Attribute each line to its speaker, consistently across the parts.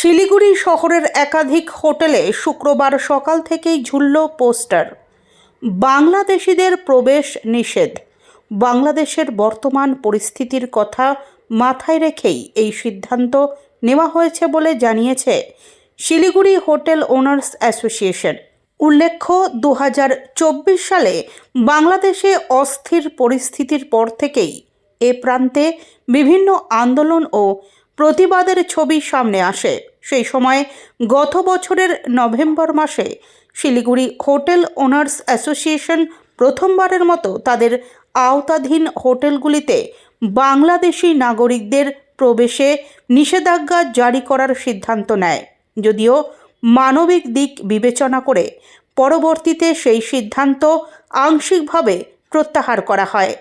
Speaker 1: শিলিগুড়ি শহরের একাধিক হোটেলে শুক্রবার সকাল থেকেই ঝুলল পোস্টার। বাংলাদেশিদের প্রবেশ নিষেধ। বাংলাদেশের বর্তমান পরিস্থিতির কথা মাথায় রেখেই এই সিদ্ধান্ত নেওয়া হয়েছে বলে জানিয়েছে শিলিগুড়ি হোটেল ওনার্স অ্যাসোসিয়েশন। উল্লেখ্য দু হাজার চব্বিশ সালে বাংলাদেশে অস্থির পরিস্থিতির পর থেকেই এ প্রান্তে বিভিন্ন আন্দোলন ও প্রতিবাদের ছবি সামনে আসে। সেই সময় গত বছরের নভেম্বর মাসে শিলিগুড়ি হোটেল ওনার্স অ্যাসোসিয়েশন প্রথমবারের মতো তাদের আওতাধীন হোটেলগুলিতে বাংলাদেশি নাগরিকদের প্রবেশে নিষেধাজ্ঞা জারি করার সিদ্ধান্ত নেয়। যদিও মানবিক দিক বিবেচনা করে পরবর্তীতে সেই সিদ্ধান্ত আংশিকভাবে প্রত্যাহার করা হয়।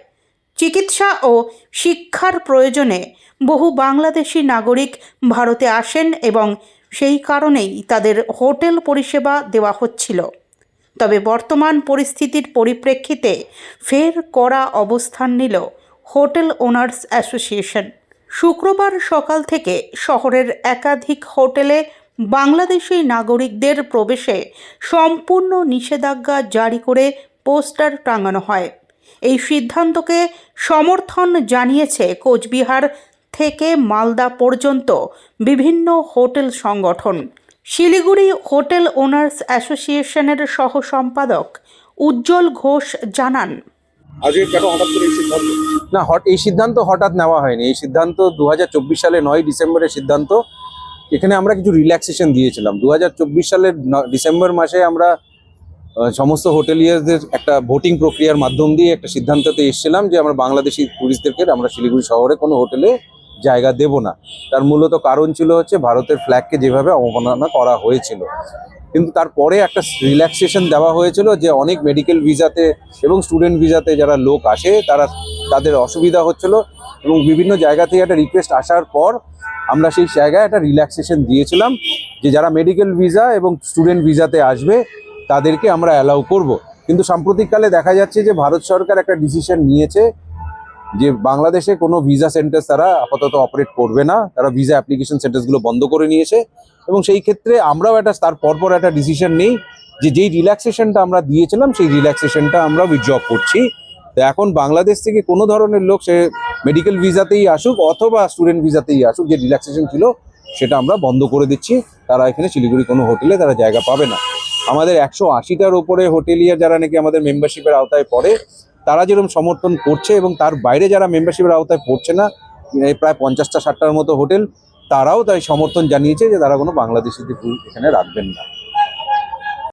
Speaker 1: চিকিৎসা ও শিক্ষার প্রয়োজনে বহু বাংলাদেশি নাগরিক ভারতে আসেন এবং সেই কারণেই তাদের হোটেল পরিষেবা দেওয়া হচ্ছিল। তবে বর্তমান পরিস্থিতির পরিপ্রেক্ষিতে ফের কড়া অবস্থান নিল হোটেল ওনার্স অ্যাসোসিয়েশন। শুক্রবার সকাল থেকে শহরের একাধিক হোটেলে বাংলাদেশি নাগরিকদের প্রবেশে সম্পূর্ণ নিষেধাজ্ঞা জারি করে পোস্টার টাঙানো হয়। এই সিদ্ধান্তকে সমর্থন জানিয়েছে কোচবিহার থেকে মালদা পর্যন্ত বিভিন্ন হোটেল সংগঠন। শিলিগুড়ি হোটেল ওনার্স অ্যাসোসিয়েশনের সহ সম্পাদক উজ্জ্বল ঘোষ জানান।
Speaker 2: আজকে কেন হঠাৎ করে এই সিদ্ধান্ত?
Speaker 3: না হট এই সিদ্ধান্ত হঠাৎ নেওয়া হয়নি। এই সিদ্ধান্ত দু হাজার চব্বিশ সালে নয় ডিসেম্বরের সিদ্ধান্ত। এখানে আমরা কিছু রিল্যাক্সেশন দিয়েছিলাম। দু হাজার চব্বিশ সালের ন- ডিসেম্বর মাসে আমরা সমস্ত হোটেলিয়ারদের একটা ভোটিং প্রক্রিয়ার মাধ্যম দিয়ে একটা সিদ্ধান্ততে এসেছিলাম যে আমরা বাংলাদেশি টুরিস্টদেরকে আমরা শিলিগুড়ি শহরে কোনো হোটেলে জায়গা দেব না। তার মূলত কারণ ছিল হচ্ছে ভারতের ফ্ল্যাগকে যেভাবে অবমাননা করা হয়েছিল। কিন্তু তারপরে একটা রিল্যাক্সেশন দেওয়া হয়েছিল যে অনেক মেডিকেল ভিসাতে এবং স্টুডেন্ট ভিসাতে যারা লোক আসে, তারা তাদের অসুবিধা হচ্ছিল এবং বিভিন্ন জায়গা থেকে একটা রিকোয়েস্ট আসার পর আমরা সেই জায়গায় একটা রিল্যাক্সেশন দিয়েছিলাম যে যারা মেডিকেল ভিসা এবং স্টুডেন্ট ভিসাতে আসবে তাদেরকে আমরা অ্যালাউ করব। কিন্তু সাম্প্রতিককালে দেখা যাচ্ছে যে ভারত সরকার একটা ডিসিশন নিয়েছে যে বাংলাদেশে কোনো ভিসা সেন্টার তারা আপাতত অপারেট করবে না। তারা ভিসা অ্যাপ্লিকেশন সেন্টারসগুলো বন্ধ করে নিয়েছে। এবং সেই ক্ষেত্রে আমরাও একটা, তার পরপর একটা ডিসিশন নেই যে যেই রিল্যাক্সেশনটা আমরা দিয়েছিলাম, সেই রিল্যাক্সেশনটা আমরা উইথড্র করছি। তো এখন বাংলাদেশ থেকে কোনো ধরনের লোক সে মেডিকেল ভিসাতেই আসুক অথবা স্টুডেন্ট ভিসাতেই আসুক, যে রিল্যাক্সেশন ছিল সেটা আমরা বন্ধ করে দিচ্ছি। তারা এখানে শিলিগুড়ি কোনো হোটেলে তারা জায়গা পাবে না। আমাদের একশো আশিটার ওপরে হোটেলিয়ার যারা নাকি আমাদের মেম্বারশিপের আওতায় পড়ে, তারা যেরকম সমর্থন করছে এবং তার বাইরে যারা মেম্বারশিপের আওতায় পড়ছে না প্রায় পঞ্চাশটা ষাটটার মতো হোটেল তারাও তাই সমর্থন জানিয়েছে যে তারা কোনো বাংলাদেশিদের এখানে রাখবেন না।